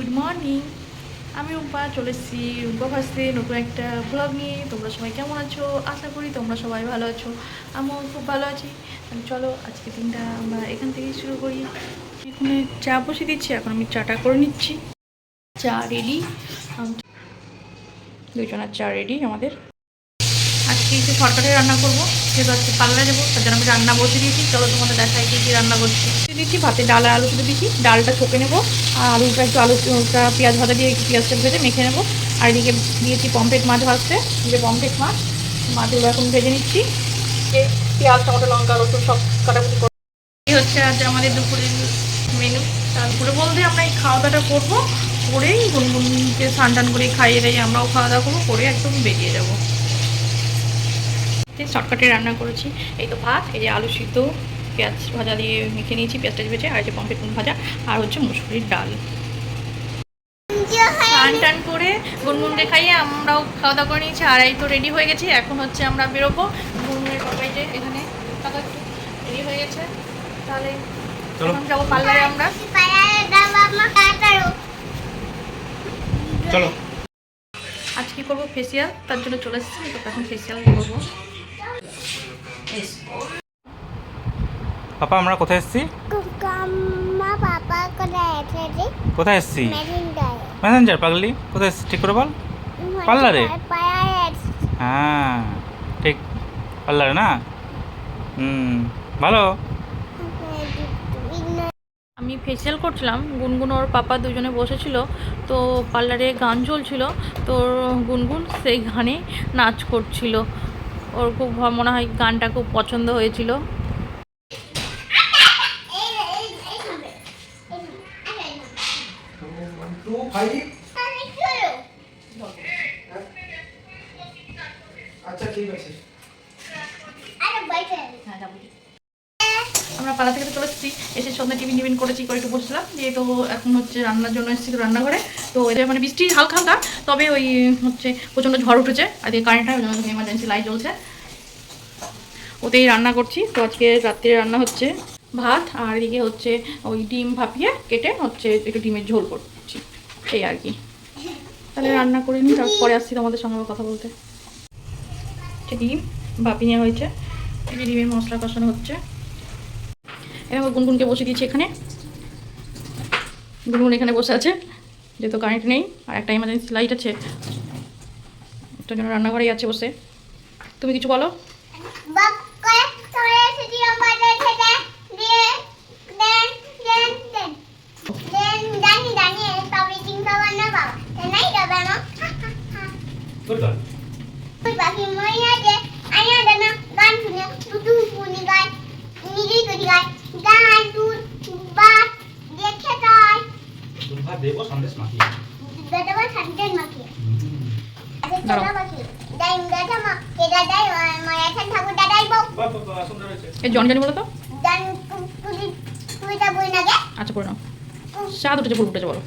Good morning আমি রুম্পা চলে এসেছি রুম্পা ভাসতে নতুন একটা ব্লগ নিয়ে। তোমরা সবাই কেমন আছো? আশা করি তোমরা সবাই ভালো আছো। আমিও খুব ভালো আছি। চলো, আজকে দিনটা আমরা এখান থেকেই শুরু করি। এখানে চা বসে দিচ্ছি, এখন আমি চাটা করে নিচ্ছি। চা রেডি দুজনের চা রেডি আমাদের। আজকে সরকারি রান্না করব। যেহেতু আজকে পাল্লা যাব। তার জন্য আমি রান্না বসে দিয়েছি, চলো তোমাদের দেখাই কি কী রান্না করছি। দিচ্ছি ভাতে ডাল আর আলু শুধু দিচ্ছি ডালটা ছোপে নেব, আর আলুটা একটু আলুটা পেঁয়াজ ভাজা দিয়ে একটু পেঁয়াজটা ভেজে মেখে নেব। আর এদিকে দিয়েছি পমফ্রেট মাছ ভাজতে যে পমফ্রেট মাছ, মাছগুলো এখন ভেজে নিচ্ছি। পেঁয়াজ, টমেটো, লঙ্কা, রসুন সব কাটাকুটি এই হচ্ছে আজ আমাদের দুপুরের মেনু। তারপরে বলতে আমরা এই খাওয়া দাওয়াটা করব, করেই গুনগুনকে স্নান টান করে খাইয়ে দেয় আমরাও খাওয়া দাওয়া করব, করে একদম বেরিয়ে যাব। শর্টকাটে রান্না করেছি। এই তো ভাত এই যে আলু সিদ্ধ পেঁয়াজ ভাজা দিয়ে মেখে নিয়েছি পেঁয়াজটা ভেজে আর যে পম্পেট ভাজা আর হচ্ছে মুসুরির ডাল। স্নান টান করে গুনগুনকে খাইয়ে আমরাও খাওয়া দাওয়া করে নিয়েছি আর এই তো রেডি হয়ে গেছি এখন হচ্ছে আমরা বেরোবো। গুনগুনের বাবাই যে এখানে একটু রেডি হয়ে গেছে তাহলে। এখন যাব পার্লারে আমরা। চলো। আজকে করব? ফেসিয়াল তার জন্য চলে এসেছি তো এখন ফেসিয়াল করব। পাপা আমরা কোথায় এসেছি? কোথায় এসেছে কোথায় এসেছি? মেরিন্ডায় ম্যাসেঞ্জার পাগলি কোথায় এসেছি ঠিক করে বল। পার্লারে? পার্লারে? হ্যাঁ ঠিক। পার্লারে না? হুম ভালো। আমি ফেসিয়াল করছিলাম গুনগুন ওর পাপা দুজনে বসেছিল তো পার্লারে গান চলছিল তো গুনগুন সেই গানে নাচ করছিল। ওর খুব ভ- মনে হয় গানটা খুব পছন্দ হয়েছিল। আচ্ছা ঠিক আছে। আমরা পালা থেকে চলে এসেছি। এসে সন্ধ্যা টিফিন টিফিন করেছি করে একটু বসলাম দিয়ে তো এখন হচ্ছে রান্নার জন্য এসেছি রান্নাঘরে। তো এটা মানে বৃষ্টি হালকা হালকা, তবে ওই হচ্ছে প্রচণ্ড ঝড় উঠেছে। আর এই কারেন্টটা এমার্জেন্সি লাইট জ্বলছে। ওতেই রান্না করছি। তো আজকে রাত্রে রান্না হচ্ছে ভাত, আর এদিকে হচ্ছে ওই ডিম ভাপিয়ে কেটে হচ্ছে একটু ডিমের ঝোল করছি। এই আর কি। তাহলে রান্না করে নিই, তারপরে আসছি তোমাদের সঙ্গে কথা বলতে। ডিম ভাপি নেওয়া হয়েছে ডিমের মশলা কষানো হচ্ছে। এবার গুনগুনকে বসে দিয়েছি এখানে। গুনগুন এখানে বসে আছে যেহেতু কারেন্ট নেই আর একটা ইমার্জেন্সি লাইট আছে। ওটার জন্য রান্নাঘরেই আছে বসে। তুমি কিছু বলো? তোর পাখি মই আছে আয়া দানা গান শুনে দুদু শুনি গান নিজে করি গান গান দুধ বাত দেখে তাই ভাত দেবো সন্দেশ মাখিয়ে দাদা ঠান্ডার মাখি আচ্ছা চলো পাখি দাই দাদা মা কে দাদাই মায়াছেন ঠাকুর দাদাই বউ সুন্দর হয়েছে এই জন জানি বলো তো গান কুলি কুলিটা বই না গে। আচ্ছা করে নাও। চাঁদ উঠেছে ফুল উঠেছে বলো।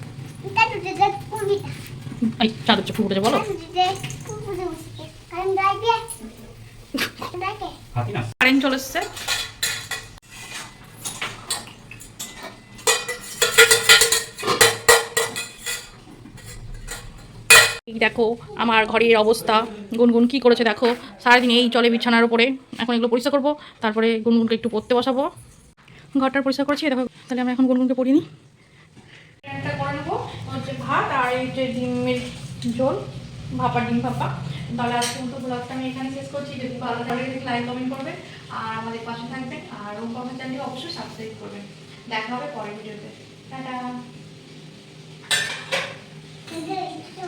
তা তুই যে কুলিটা। এই চাঁদ উঠছে ফুল উঠেছে বলো। কারেন্ট চলে এসছে। এই দেখো আমার ঘরের অবস্থা। গুনগুন কি করেছে দেখো? সারাদিন এই চলে বিছানার উপরে। এখন এগুলো পরিষ্কার করব তারপরে গুনগুনকে একটু পড়তে বসাবো। ঘরটার পরিষ্কার করেছি দেখো তাহলে আমি এখন গুনগুনকে পড়িনি ভাত আর এই যে ডিমের ঝোল ভাপা ডিম ভাপা। তাহলে আজকে মতো ব্লগটা আমি এখানে শেষ করছি। যদি ভালো লাগে লাইক কমেন্ট করবেন। আর আমাদের পাশে থাকবেন। আর ওম কমেন্ট অবশ্যই সাবস্ক্রাইব করবেন। দেখা হবে পরের ভিডিওতে টাটা!